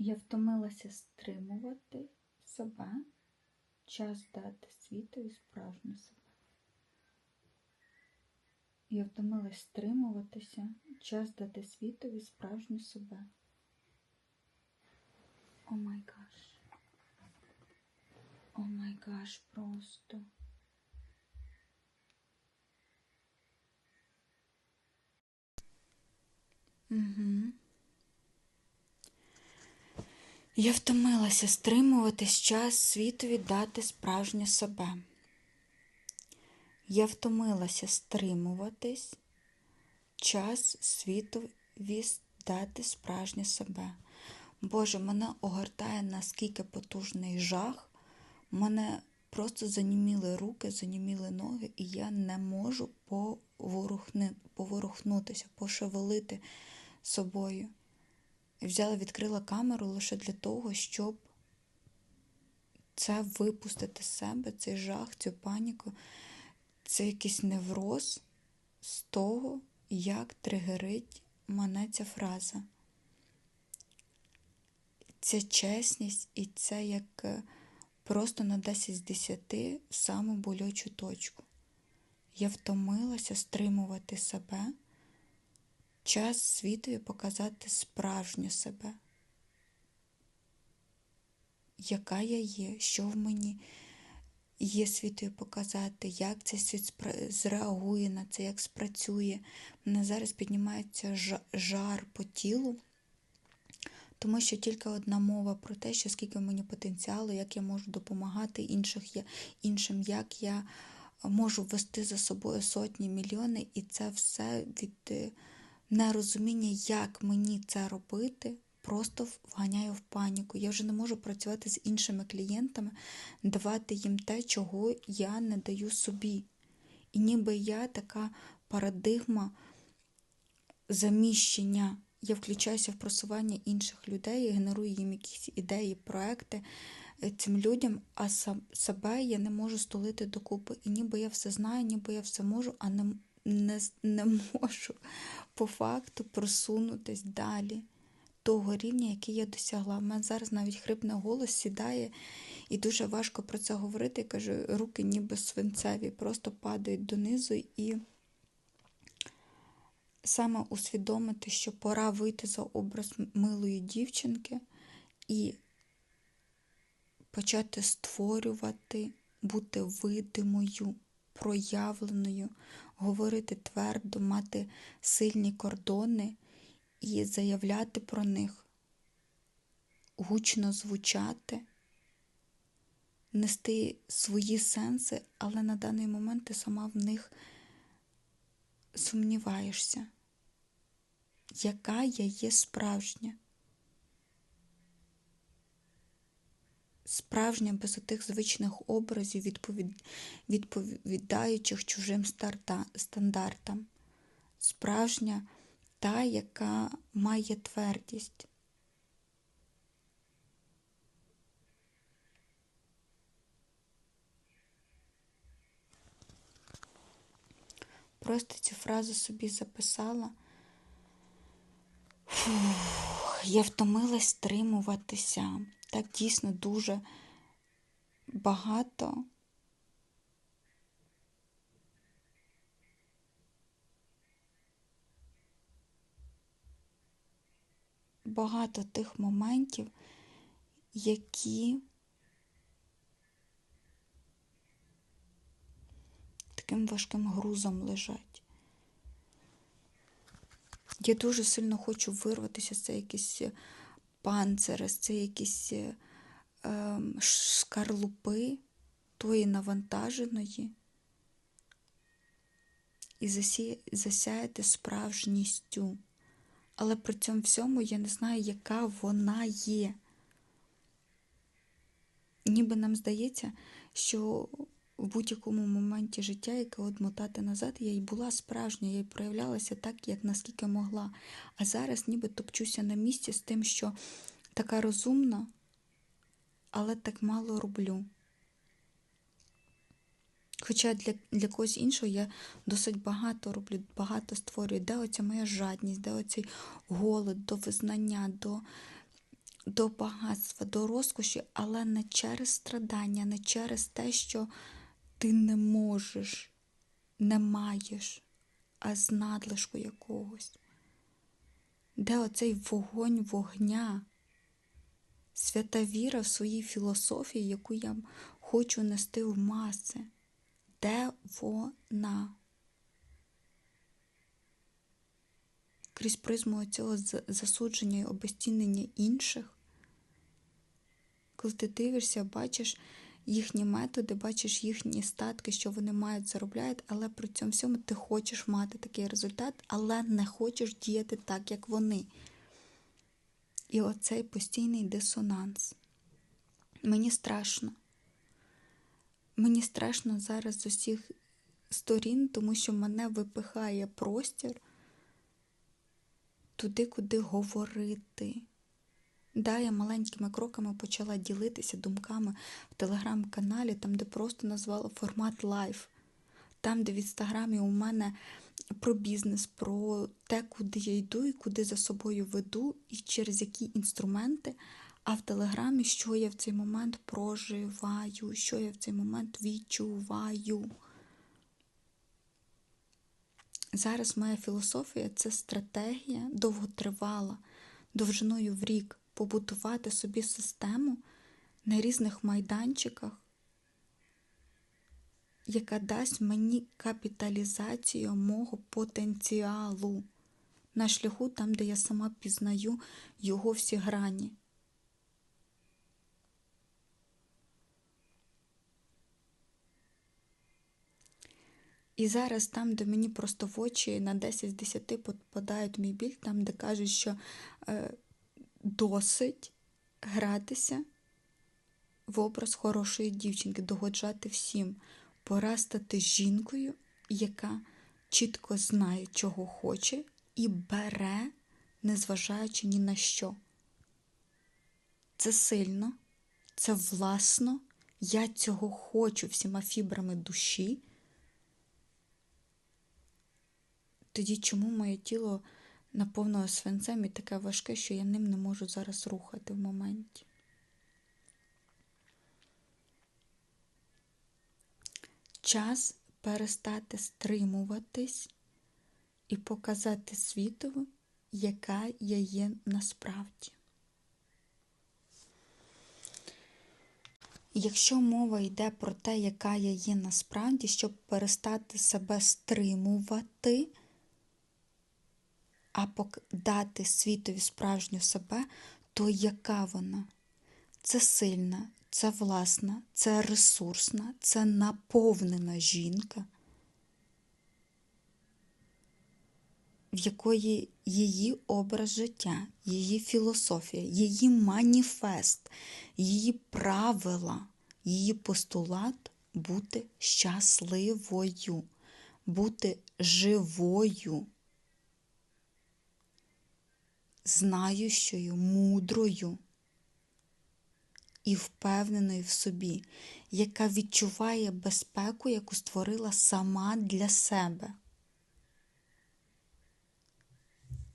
Я втомилася стримувати себе, час дати світові справжню себе. Я втомилась стримуватися, час дати світові справжню себе. О май гаш. О май гаш, просто. Угу. Я втомилася стримуватись час світові дати справжнє себе. Я втомилася стримуватись час світові дати справжнє себе. Боже, мене огортає наскільки потужний жах, мене просто заніміли руки, заніміли ноги, і я не можу поворухнутися, пошевелити собою. Взяла, відкрила камеру лише для того, щоб це випустити з себе, цей жах, цю паніку, це якийсь невроз з того, як тригерить мене ця фраза. Ця чесність і це як просто на 10 з 10 в саму болючу точку. Я втомилася стримувати себе. Час світові показати справжню себе, яка я є, що в мені є світові показати, як цей світ зреагує на це, як спрацює. У мене зараз піднімається жар по тілу, тому що тільки одна мова про те, що скільки в мені потенціалу, як я можу допомагати інших, іншим, як я можу вести за собою сотні мільйони, і це все від нерозуміння, як мені це робити, просто вганяю в паніку. Я вже не можу працювати з іншими клієнтами, давати їм те, чого я не даю собі. І ніби я така парадигма заміщення. Я включаюся в просування інших людей, і генерую їм якісь ідеї, проекти цим людям, а себе я не можу столити докупи. І ніби я все знаю, ніби я все можу, а не не, не можу по факту просунутись далі того рівня, який я досягла. У мене зараз навіть хрипний голос сідає, і дуже важко про це говорити. Я кажу, руки ніби свинцеві, просто падають донизу і саме усвідомити, що пора вийти за образ милої дівчинки і почати створювати, бути видимою, проявленою, говорити твердо, мати сильні кордони і заявляти про них, гучно звучати, нести свої сенси, але на даний момент ти сама в них сумніваєшся, яка я є справжня. Справжня без отих звичних образів, відповід... відповідаючих чужим стандартам, справжня та, яка має твердість. Просто цю фразу собі записала. Фух, я втомилась стримуватися. Так дійсно дуже багато. Багато тих моментів, які таким важким грузом лежать. Я дуже сильно хочу вирватися це якісь панцири, це якісь е, скарлупи тої навантаженої і засяяти справжністю. Але при цьому всьому я не знаю, яка вона є. Ніби нам здається, що в будь-якому моменті життя, яке одмотати назад, я й була справжня, я й проявлялася так, як наскільки могла. А зараз ніби топчуся на місці з тим, що така розумна, але так мало роблю. Хоча для для когось іншого я досить багато роблю, багато створюю, де оця моя жадність, де оцей голод до визнання, до до багатства, до розкоші, але не через страдання, не через те, що ти не можеш, не маєш, а з надлишку якогось. Де оцей вогонь вогня, свята віра в своїй філософії, яку я хочу нести в маси. Де вона? Крізь призму цього засудження і обезцінення інших, коли ти дивишся, бачиш їхні методи, бачиш їхні статки, що вони мають, заробляють, але при цьому всьому ти хочеш мати такий результат, але не хочеш діяти так, як вони. І оцей постійний дисонанс. Мені страшно. Мені страшно зараз з усіх сторін, тому що мене випихає простір туди, куди говорити. Да, я маленькими кроками почала ділитися думками в телеграм-каналі, там, де просто назвала формат лайф. Там, де в інстаграмі у мене про бізнес, про те, куди я йду і куди за собою веду, і через які інструменти. А в телеграмі, що я в цей момент проживаю, що я в цей момент відчуваю. Зараз моя філософія це стратегія довготривала, довжиною в рік побудувати собі систему на різних майданчиках, яка дасть мені капіталізацію мого потенціалу на шляху там, де я сама пізнаю його всі грані. І зараз там, де мені просто в очі на 10 з 10 попадають мій біль, там, де кажуть, що е, досить гратися в образ хорошої дівчинки, догоджати всім, пора стати жінкою, яка чітко знає, чого хоче, і бере, незважаючи ні на що. Це сильно, це власно, я цього хочу всіма фібрами душі. Тоді чому моє тіло наповнило свинцем і таке важке, що я ним не можу зараз рухати в моменті? Час перестати стримуватись і показати світові, яка я є насправді. Якщо мова йде про те, яка я є насправді, щоб перестати себе стримувати, а дати світові справжню себе, то яка вона? Це сильна, це власна, це ресурсна, це наповнена жінка, в якої її образ життя, її філософія, її маніфест, її правила, її постулат бути щасливою, бути живою знаючою, мудрою і впевненою в собі, яка відчуває безпеку, яку створила сама для себе,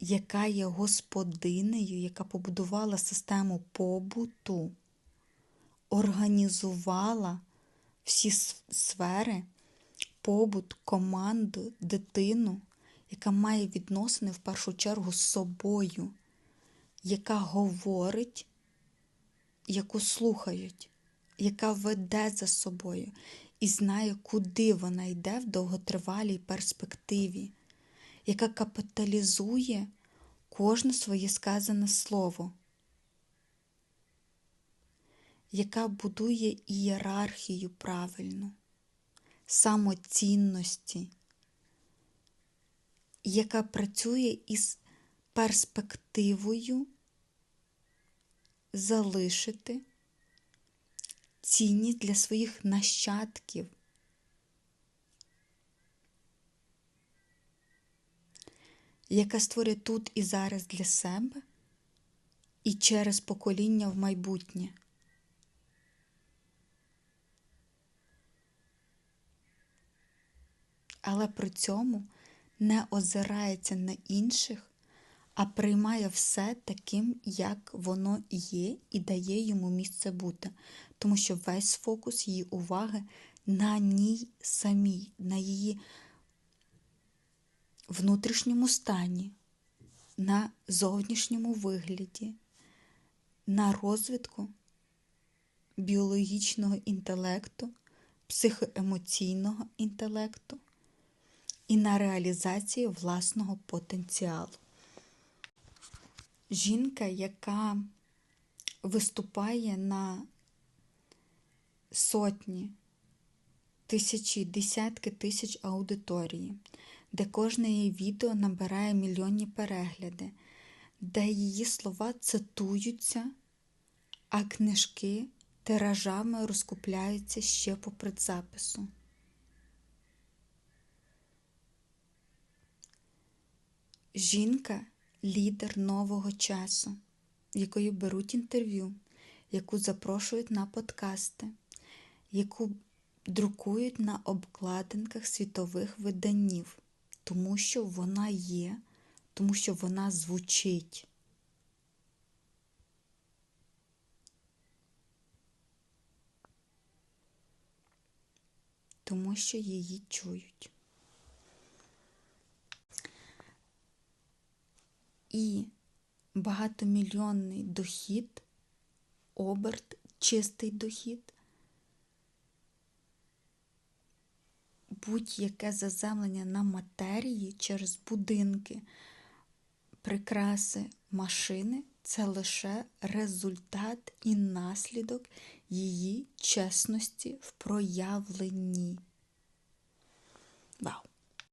яка є господинею, яка побудувала систему побуту, організувала всі сфери, побут, команду, дитину, яка має відносини в першу чергу з собою яка говорить, яку слухають, яка веде за собою і знає, куди вона йде в довготривалій перспективі, яка капіталізує кожне своє сказане слово, яка будує ієрархію правильну, самоцінності, яка працює із перспективою залишити цінність для своїх нащадків. Яка створює тут і зараз для себе і через покоління в майбутнє. Але при цьому не озирається на інших, а приймає все таким, як воно є, і дає йому місце бути. Тому що весь фокус її уваги на ній самій, на її внутрішньому стані, на зовнішньому вигляді, на розвитку біологічного інтелекту, психоемоційного інтелекту і на реалізацію власного потенціалу. Жінка, яка виступає на сотні, тисячі, десятки тисяч аудиторії, де кожне її відео набирає мільйонні перегляди, де її слова цитуються, а книжки тиражами розкупляються ще по предзапису. Жінка лідер нового часу, в якої беруть інтерв'ю, яку запрошують на подкасти, яку друкують на обкладинках світових виданів, тому що вона є, тому що вона звучить. Тому що її чують. І багатомільйонний дохід, оберт, чистий дохід, будь-яке заземлення на матерії через будинки, прикраси, машини це лише результат і наслідок її чесності в проявленні. Вау!